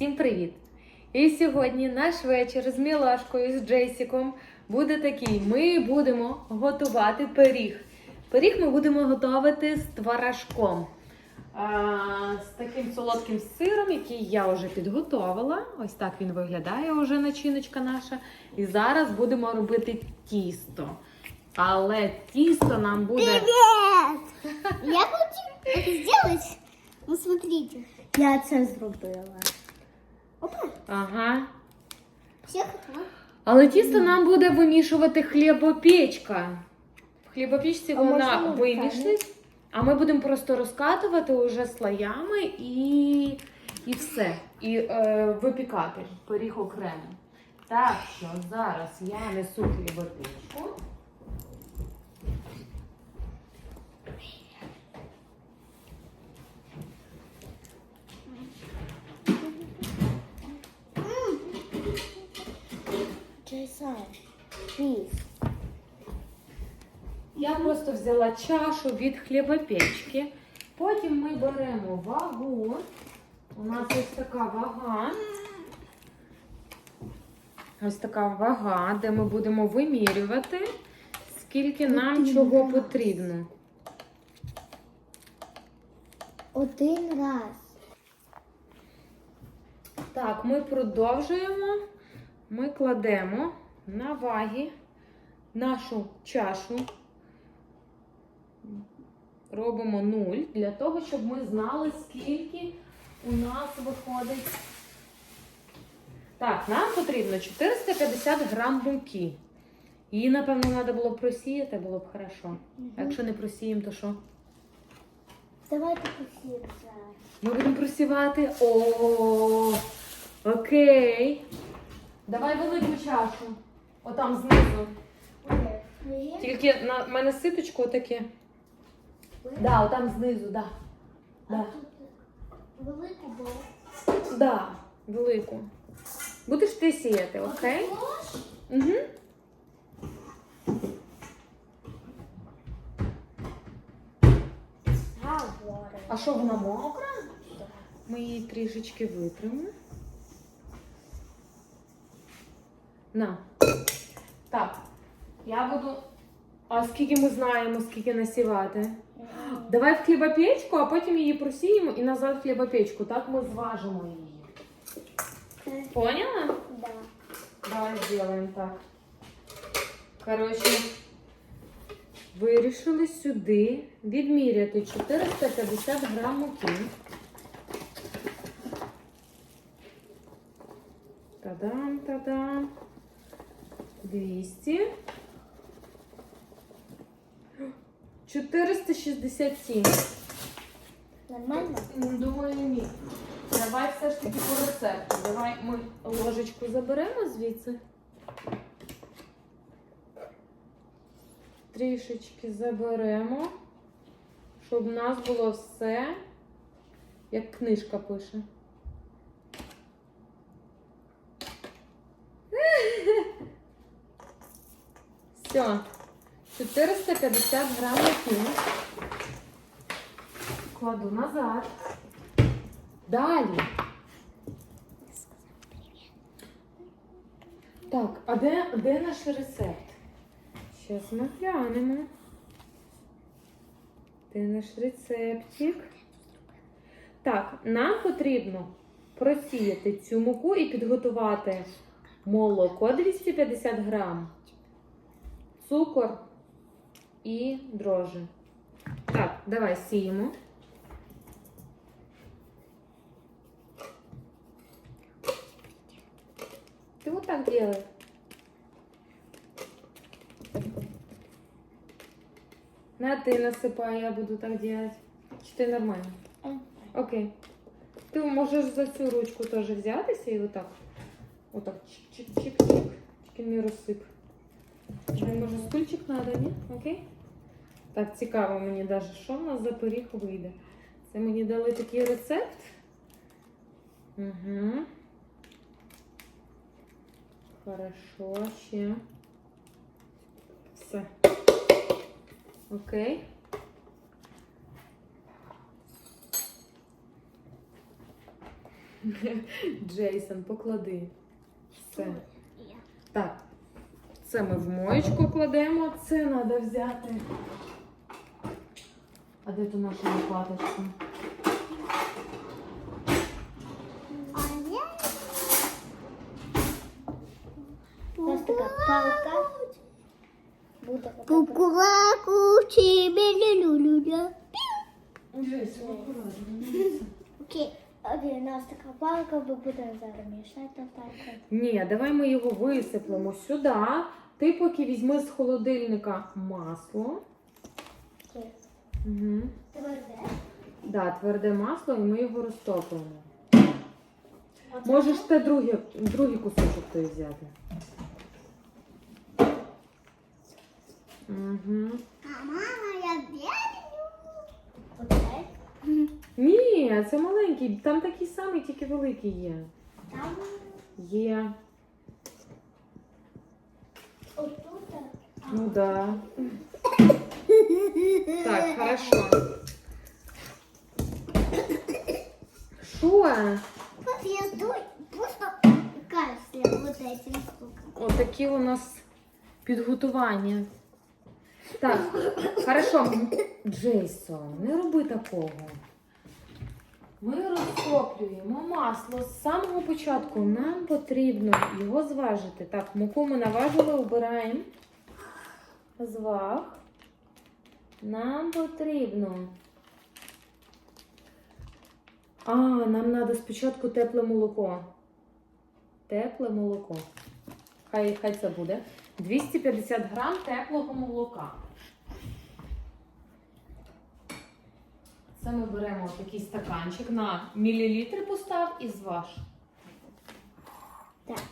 Всім привіт! І сьогодні наш вечір з Мілашкою, з Джейсіком буде такий. Ми будемо готувати пиріг. Пиріг ми будемо готувати з творожком. А, з таким солодким сиром, який я вже підготувала. Ось так він виглядає вже начиночка наша. І зараз будемо робити тісто. Але тісто нам буде. Привет! Я хочу сделать. Ну, смотрите. Я це зробила. Опа, Ага. всіх готово. Але тісто нам буде вимішувати хлібопечка. В хлібопічці А вона можна вимішить, а ми будемо просто розкатувати уже слоями і, і все. І е, випікати пиріг окремо. Так що зараз я несу хлібопічку. Я просто взяла чашу від хлібопечки. Потім ми беремо вагу. У нас ось така вага. Ось така вага, де ми будемо вимірювати, скільки нам чого раз. потрібно. Один раз. Так, ми продовжуємо. Ми кладемо на ваги нашу чашу. Робимо 0 для того, щоб ми знали, скільки у нас виходить. Так, нам потрібно 450 грам муки. Її, напевно, треба було просіяти, було б хорошо. А якщо не просіємо, то що? Давайте посіємо зараз. Ми будемо просівати. О, окей. Давай велику чашу. Отам знизу. Тільки на в мене ситочко таке. Да, отам знизу, да. Да. Велику було. Да, велику. Будеш ти сіяти, окей? Угу. А що вона мокра? Ми її трішечки витримо. На. Так. Я буду. А скільки ми знаємо, скільки насівати? Давай в хлібопечку, а потім її просіємо і назад в хлібопечку. Так ми зважимо її. Поняла? Да. Давай сделаем так. Коротше, вирішили сюди відміряти 450 грам муки. Та-дам, та-дам. 200. 467. Нормально? Думаю, ні. Давай все ж таки по рецепту. Давай ми ложечку заберемо звідси. Трішечки заберемо, щоб у нас було все, як книжка пише. Все. 450 грам муки. Кладу назад. Далі. Так, а де, де наш рецепт? Зараз ми глянемо. Де наш рецептик? Так, нам потрібно просіяти цю муку і підготувати молоко 250 грам, цукор і дрожжі. Так, давай сіємо. Ты вот так делай. На ты насыпай, я буду так делать. Чи ти нормально? Окей. Ти можеш за цю ручку теж взятися і отак. Отак чик-чик-чик-чик. Тільки не розсип. Тобі, Може стульчик треба, ні? Окей? Так, цікаво мені навіть, що в нас за пиріг вийде. Це мені дали такий рецепт. Угу. Хорошо, ще. Все. Окей. Джейсон, поклади. Все. Так. Це ми в моєчку кладемо, це треба взяти. А де ту нашу лопаточку? Нас така палка. Кукураку, тебе люля. Окей. Окей, у нас така палка, ви будемо зараз мішати. Ні, давай ми його висиплемо сюди. Ти поки візьми з холодильника масло. Угу. Тверде. Да, тверде масло, і ми його розтопимо. Можеш те другий, другий кусочок той взяти. Угу. Мама, я бігаю. Оце. Ні, це маленький, там такий самий, тільки великий є. Там Є. отут. Ну да. Так, хорошо. Що? Как я просто кашля вот этим штукам. Отакі у нас підготування. Так, хорошо. Джейсон, не роби такого. Ми розтоплюємо масло з самого початку. Нам потрібно його зважити. Так, муку ми наважили, обираємо. Зваг. Нам потрібно. А, нам треба спочатку тепле молоко. Тепле молоко. Хай, хай це буде. 250 грам теплого молока. Це ми беремо такий стаканчик на мілілітри постав і зваж. Так.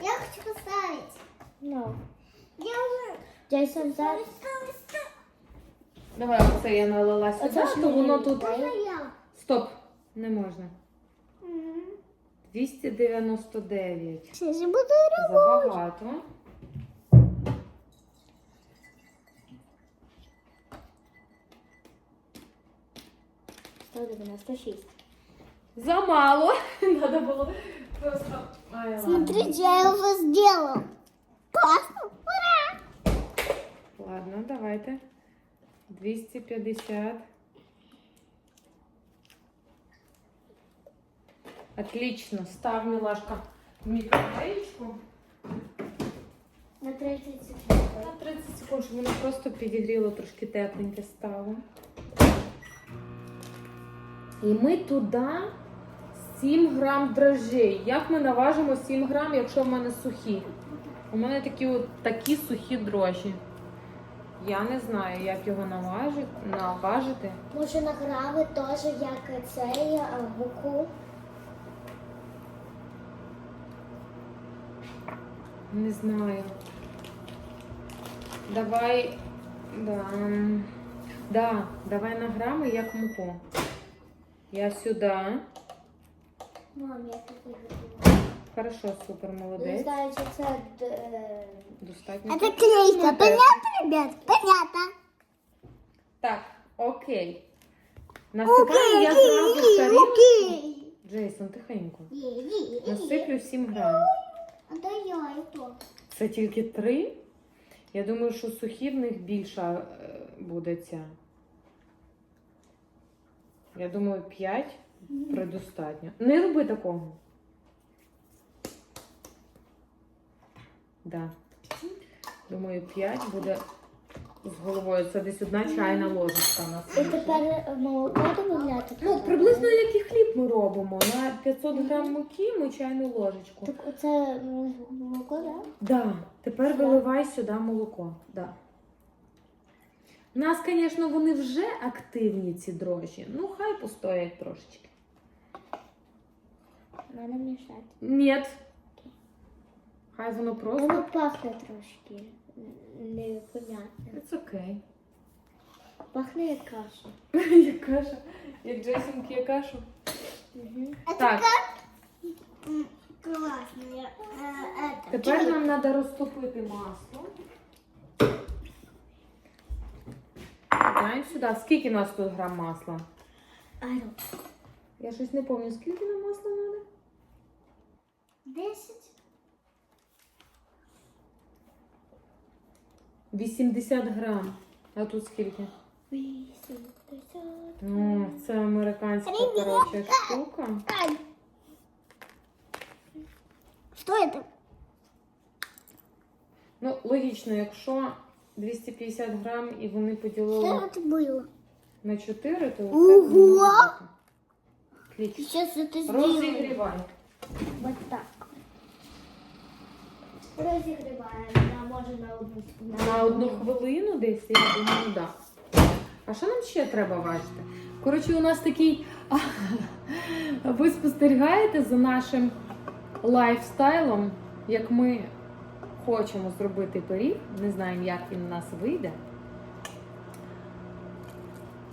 Я хочу поставить. No. Я уже... Джейсон, зараз. Давай оце я налила сюди, Оце ж воно тут. Я? Стоп, не можна. 299. Це ж буду Забагато. 196. Замало. Надо було просто. Ай, ладно. Смотрите, я его сделал. Классно. Ура! Ладно, давайте. 250. Отлично. Став милашка в мікрохвилечку. На 30 секунд. На 30 секунд, щоб воно просто підігріло, трошки тепленьке стало. І ми туди 7 грам дрожжей. Як ми наважимо 7 грам, якщо в мене сухі? У мене такі от такі сухі дрожжі. Я не знаю, як його наважити, наважити. Може награви теж як цей а, муку. Не знаю. Давай. Да. Да, давай на грами як муку. Я сюди. Мам, я тут виготовила. Хорошо, супер, Не молодець. знаю, чи це е, Достатньо. Это клейка, понятно, ребят? Понятно. Так, окей. Насипаю я зразу в тарілку. окей. Джейсон, тихенько. Насиплю 7 грам. А да я и то. Це тільки 3. Я думаю, що сухі в них більша е, буде ця. Я думаю, 5 предостатньо. Не роби такого. Да. Думаю, 5 буде з головою. Це десь одна чайна ложечка у нас. І тепер молоко додати? Ну, приблизно як і хліб ми робимо. На 500 грам муки ми чайну ложечку. Так оце молоко, так? Да, тепер виливай сюди молоко. Да. У нас, звісно, вони вже активні, ці дрожжі. Ну, хай постоять трошечки. Надо мішати. Ні. Хай воно просто. Воно пахне трошки. Непонятно. It's okay. Пахне як каша. Як каша. Як Джейсон п'є кашу. Угу. Так, Класно. Е, это. тепер нам треба розтопити масло. Даємо сюди. Скільки у нас тут грам масла? Я щось не пам'ятаю, скільки нам масла треба? Десять. 80 грам. А тут скільки? Вісім. О, це американська коротше, штука. Ай. Что это? Ну, логічно, якщо 250 грам і вони Что поділили это было? на 4, то Ого! це буде багато. Отлично. Сейчас это сделаю. Розігрівай. Вот так. Розігріваємо. Да, може на одну На одну хвилину десь, я думаю, так. А що нам ще треба важити? Коротше, у нас такий. Ви спостерігаєте за нашим лайфстайлом, як ми хочемо зробити пиріг. Не знаємо, як він у нас вийде.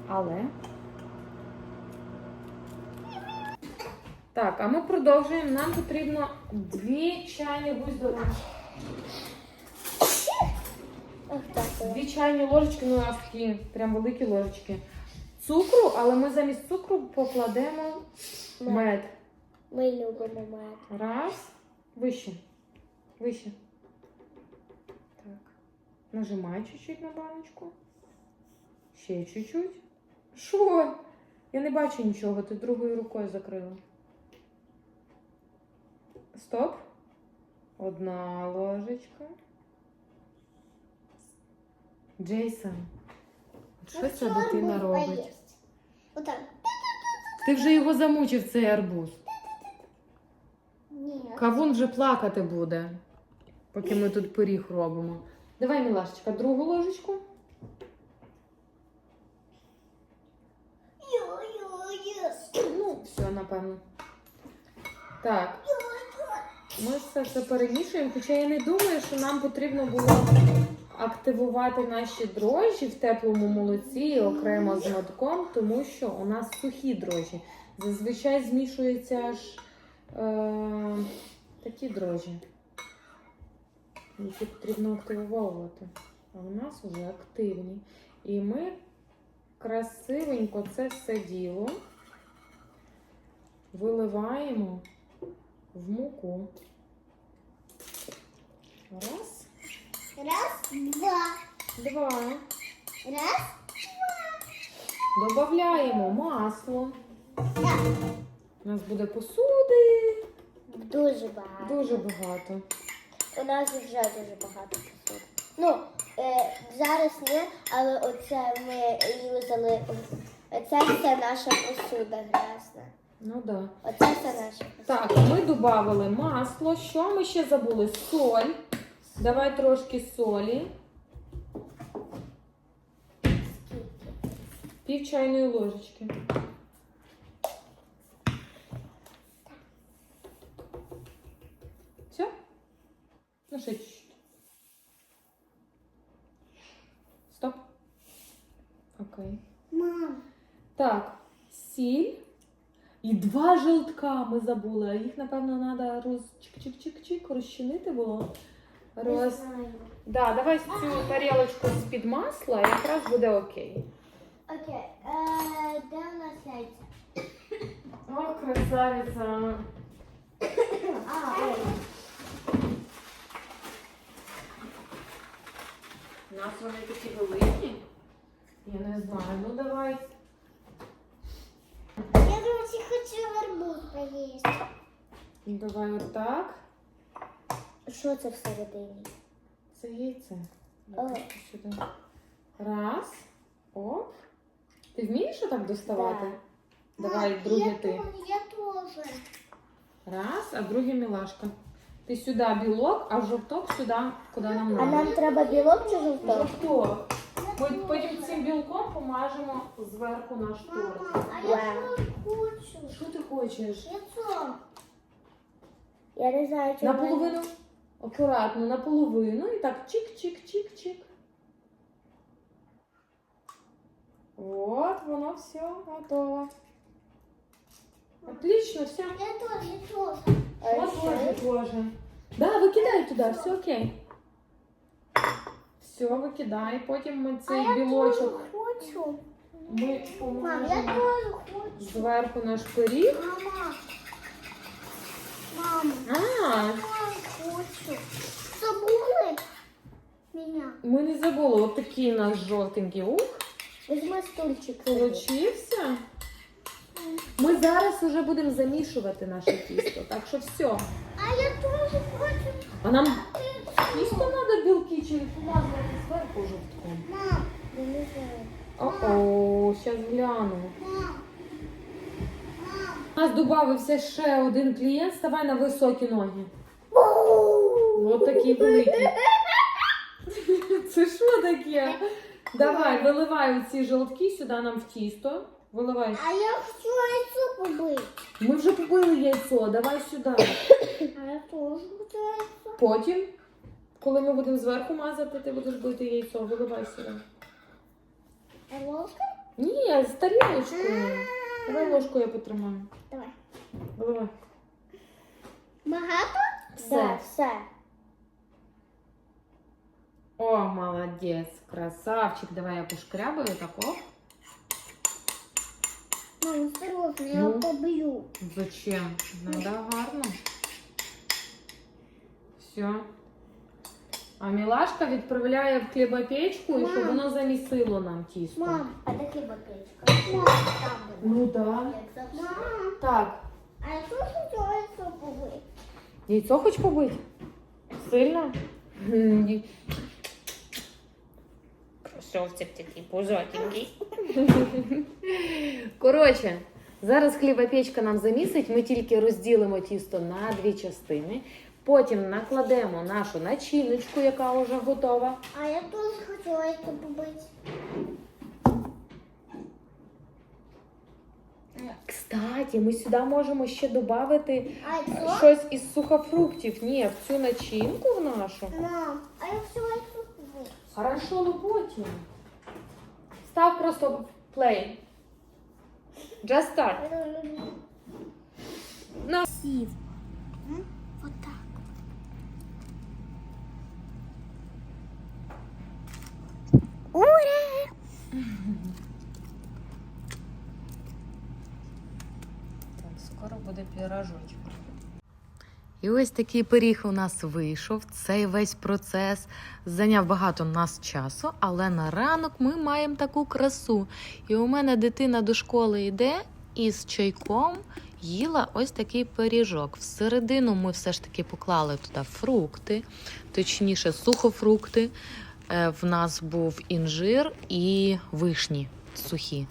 Але. Так, а ми продовжуємо. Нам потрібно дві чайні так. Дві чайні ложечки, ну у нас такі прям великі ложечки. Цукру, але ми замість цукру покладемо мед. Ми любимо мед. Раз. Вище. Вище. Так. Нажимай чуть-чуть на баночку. Ще чуть-чуть. Що? Я не бачу нічого, ти другою рукою закрила. Стоп. Одна ложечка. Джейсон. Що ця дитина робить? Отак. Ти вже його замучив цей арбуз. Ні. Кавун вже плакати буде, поки ми тут пиріг робимо. Давай, мілашечка, другу ложечку. Ну, все, напевно. Так. Ми все це перемішуємо, хоча я не думаю, що нам потрібно було активувати наші дрожжі в теплому молоці окремо з медком, тому що у нас сухі дрожжі. Зазвичай змішуються ж е, такі дрожжі, які потрібно активовувати. А у нас вже активні. І ми красивенько це все діло виливаємо в муку. Раз, Раз, два. два. Раз. Додаємо масло. Так. У нас буде посуди Дуже багато. дуже багато. У нас вже дуже багато посуд. Ну, е, зараз ні, але оце ми юзали. Оце все наша посуда грязна. Ну да. Оце все наша посуда. Так, ми додали масло. Що ми ще забули? Соль. Давай трошки солі. Пів чайної ложечки. Ну, ще чуть-чуть. Стоп. Окей. Мам, Так, сіль. І два желтка ми забули. А їх, напевно, треба роз... чик-чик-чик-чик розчинити було. Роз... Да, давай цю тарілочку з-під масла, якраз буде окей. Окей, е, де у нас яйця? О, красавиця. А, ой. У нас вони такі великі. Я не знаю. Ну давай. Я дуже хочу арбуз поїсти. Ну, Давай отак. Що це всередині? Це яйце. О. Раз. Оп. Ти вмієш отак доставати? Давай, друге ти. Я теж. Раз, а друге мілашка. Ти сюди білок, а жовток сюди, куди нам А треба. нам треба білок чи жовток? Жовток. Ми потім цим білком помажемо зверху наш торт. а я хочу. Що ти хочеш? Яйцо. Я не знаю, чи Наполовину. Акуратно, наполовину. І так чик-чик-чик-чик. От, воно все готово. Отлично, все. Я теж, я Теж. Вот тоже, тоже. Да, викидай туди, все окей. Все, викидай. Потім ми цей білочок. хочу. Ми Мам, я помажемо теж хочу. зверху наш пиріг. Мама. Мама. А, Я хочу. Забули меня. ми не забули, от такий наш жовтенький ух. Візьми стульчик. Получився. Ми зараз вже будемо замішувати наше тісто, так що все. А я теж хочу. А нам тісто треба білки чи помазати зверху жовтком? Мам, я не знаю. О-о, зараз гляну. Мам. У нас додався ще один клієнт, ставай на високі ноги. Ось такий великий. Це що таке? Давай, виливай ці жовтки сюди нам в тісто. Виливай. А я хочу яйцо побити. Ми вже побили яйцо, давай сюди. А я теж хочу яйцо. Потім, коли ми будемо зверху мазати, ти будеш бити яйцо, виливай сюди. А ложка? Ні, з тарілочкою. Давай ложку я потримаю. Давай. Виливай. Багато? Все. Да, все. О, молодець, красавчик. Давай я пошкрябаю тако. Мам, осторожно, я Ну. поб'ю. Зачем? Надо гарно. Все. А Мілашка відправляє в хлібопечку, і щоб Мам. воно замісило нам тісто. Мам, а де хлібопечка? Мам, там буде. Ну да. Мам, Так. а я хочу яйцо побити. Яйцо хоч побити? Сильно? Ні. Красавчик такий пузатенький. Коротше, зараз хлібопечка нам замісить, ми тільки розділимо тісто на дві частини. Потім накладемо нашу начиночку, яка вже готова. А я теж хочу яйцо побити. Кстати, ми сюди можемо ще додати щось із сухофруктів. Ні, в цю начинку в нашу. Мам, а я хочу яйцо побити. Хорошо, ну потім. Став просто play. Just start. Ну. Сів. Вот так. Ура! скоро буде пірожочок. І ось такий пиріг у нас вийшов. Цей весь процес зайняв багато нас часу, але на ранок ми маємо таку красу. І у мене дитина до школи йде і з чайком їла ось такий пиріжок. Всередину ми все ж таки поклали туди фрукти, точніше, сухофрукти. Е, В нас був інжир і вишні сухі.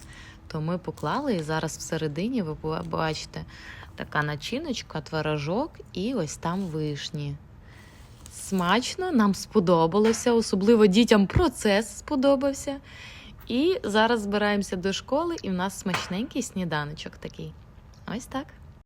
То ми поклали і зараз всередині ви бачите така начиночка, творожок і ось там вишні. Смачно, нам сподобалося, особливо дітям процес сподобався. І зараз збираємося до школи, і в нас смачненький сніданочок такий. Ось так.